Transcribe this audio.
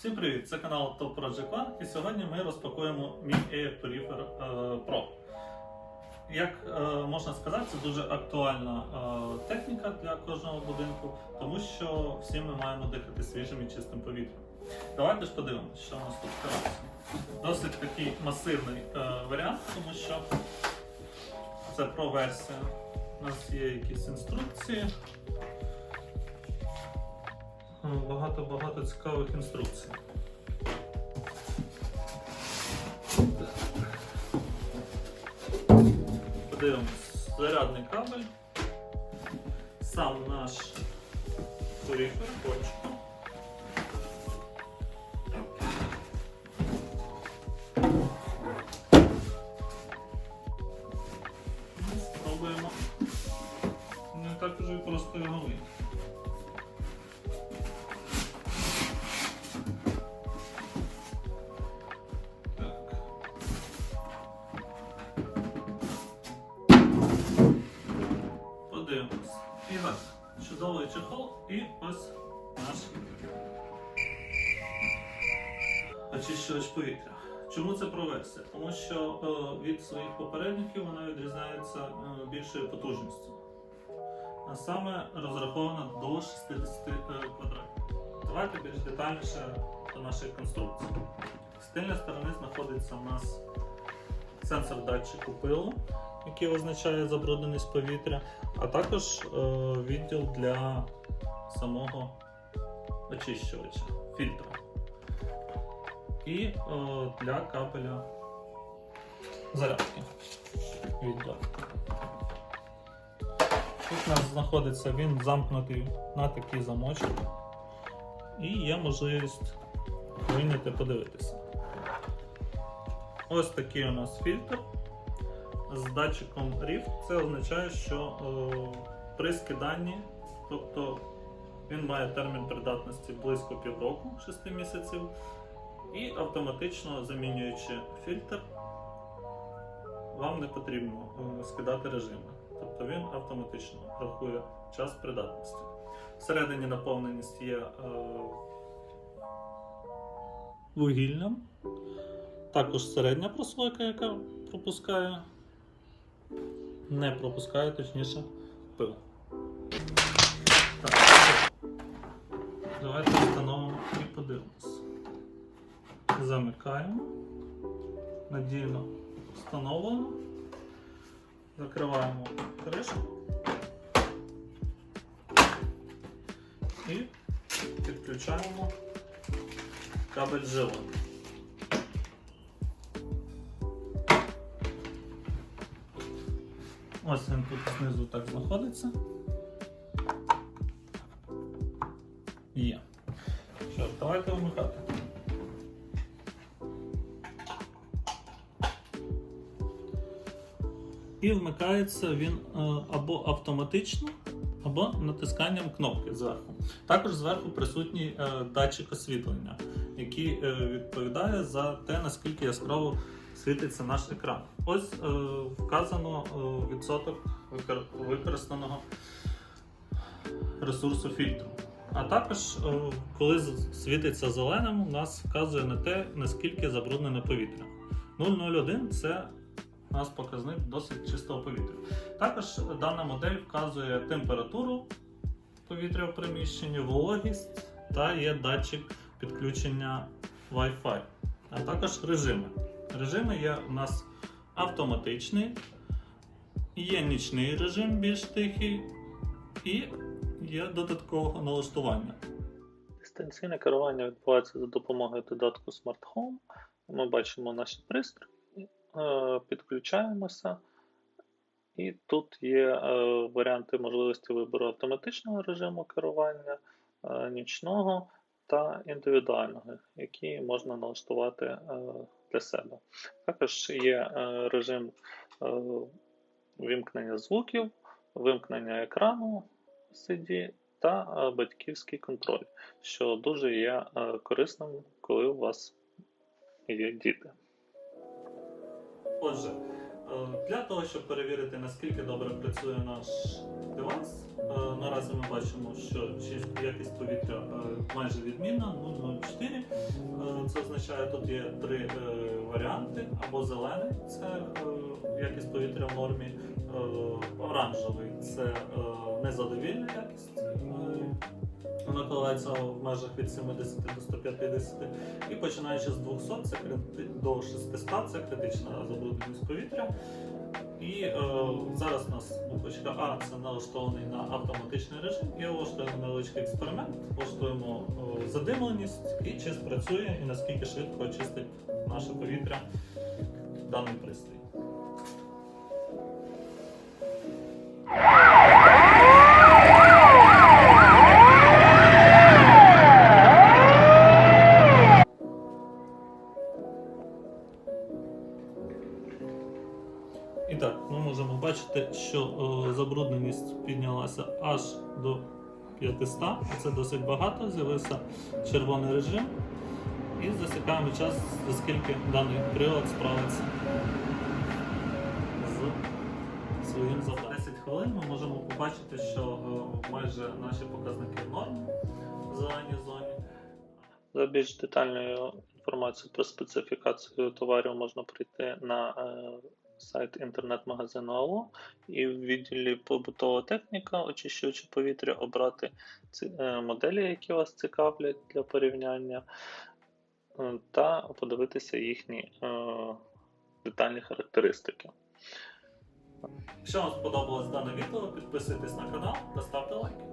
Всім привіт! Це канал Top Project One і сьогодні ми розпакуємо мій Air Purifier е, Pro. Як е, можна сказати, це дуже актуальна е, техніка для кожного будинку, тому що всі ми маємо дихати свіжим і чистим повітрям. Давайте ж подивимося, що у нас тут керується. Досить такий масивний варіант, тому що це Pro версія. У нас є якісь інструкції. Багато-багато цікавих інструкцій. Подивимось, зарядний кабель, сам наш коріфер почку. Чехол і ось наш очищувач повітря. Чому це проверсія? Тому що е, від своїх попередників вона відрізняється е, більшою потужністю. А саме розрахована до 60 е, квадратів. Давайте більш детальніше до нашої конструкції. З тильної сторони знаходиться у нас сенсор датчику пилу, який означає забрудненість повітря, а також е, відділ для самого очищувача, фільтра. І е, для капеля зарядки відділ. Тут у нас знаходиться він замкнутий на такий замочок. І є можливість вийняти подивитися. Ось такий у нас фільтр з датчиком RIFT. Це означає, що е, при скиданні, тобто він має термін придатності близько півроку, 6 місяців, і автоматично замінюючи фільтр, вам не потрібно е, скидати режими. Тобто він автоматично рахує час придатності. Всередині наповненість є е, вугіллям, також середня прослойка, яка пропускає, не пропускає, точніше, пил. Так, давайте встановимо і подивимось. Замикаємо. Надійно встановлено. Закриваємо кришку. І підключаємо кабель живлення. Ось він тут знизу так знаходиться. Є. Що, давайте вмикати. І вмикається він е, або автоматично, або натисканням кнопки зверху. Також зверху присутній е, датчик освітлення, який е, відповідає за те, наскільки яскраво світиться наш екран. Ось е, вказано е, відсоток викор- використаного ресурсу фільтру. А також, е, коли світиться зеленим, у нас вказує на те, наскільки забруднене повітря. 001 це у нас показник досить чистого повітря. Також дана модель вказує температуру повітря в приміщенні, вологість та є датчик підключення Wi-Fi, а також режими. Режими є у нас автоматичний, є нічний режим більш тихий і є додаткового налаштування. Дистанційне керування відбувається за допомогою додатку Smart Home. Ми бачимо наші пристрої, е, підключаємося. І тут є е, варіанти можливості вибору автоматичного режиму керування, е, нічного та індивідуального, які можна налаштувати для себе. Також є е, режим е, вимкнення звуків, вимкнення екрану CD та е, батьківський контроль, що дуже є корисним, коли у вас є діти. Отже, Для того, щоб перевірити, наскільки добре працює наш девайс, е, наразі ми бачимо, що якість повітря е, майже відмінна 0,04. Е, Це означає, тут є три варіанти: або зелений це якість повітря в нормі, оранжевий це незадовільна якість. Вона коливається в межах від 70 до 150. І починаючи з 200 це крити- до 600 це критична забрудненість повітря. І е, зараз у нас буквочка А це налаштований на автоматичний режим. І влаштуємо невеличкий експеримент, влаштуємо е, задимленість і чи спрацює і наскільки швидко очистить наше повітря даний пристрій. Бачити, що е, забрудненість піднялася аж до 500, а це досить багато. З'явився червоний режим. І засікаємо час, за скільки даний прилад справиться з своїм завданням. 10 хвилин ми можемо побачити, що е, майже наші показники в нормі в зеленій зоні. За більш детальною інформацією про специфікацію товарів можна прийти на е, сайт інтернет-магазину АО і в відділі побутова техніка, очищувачі повітря, обрати ці е, моделі, які вас цікавлять для порівняння, е, та подивитися їхні е, детальні характеристики. Якщо вам сподобалось дане відео, підписуйтесь на канал та ставте лайки.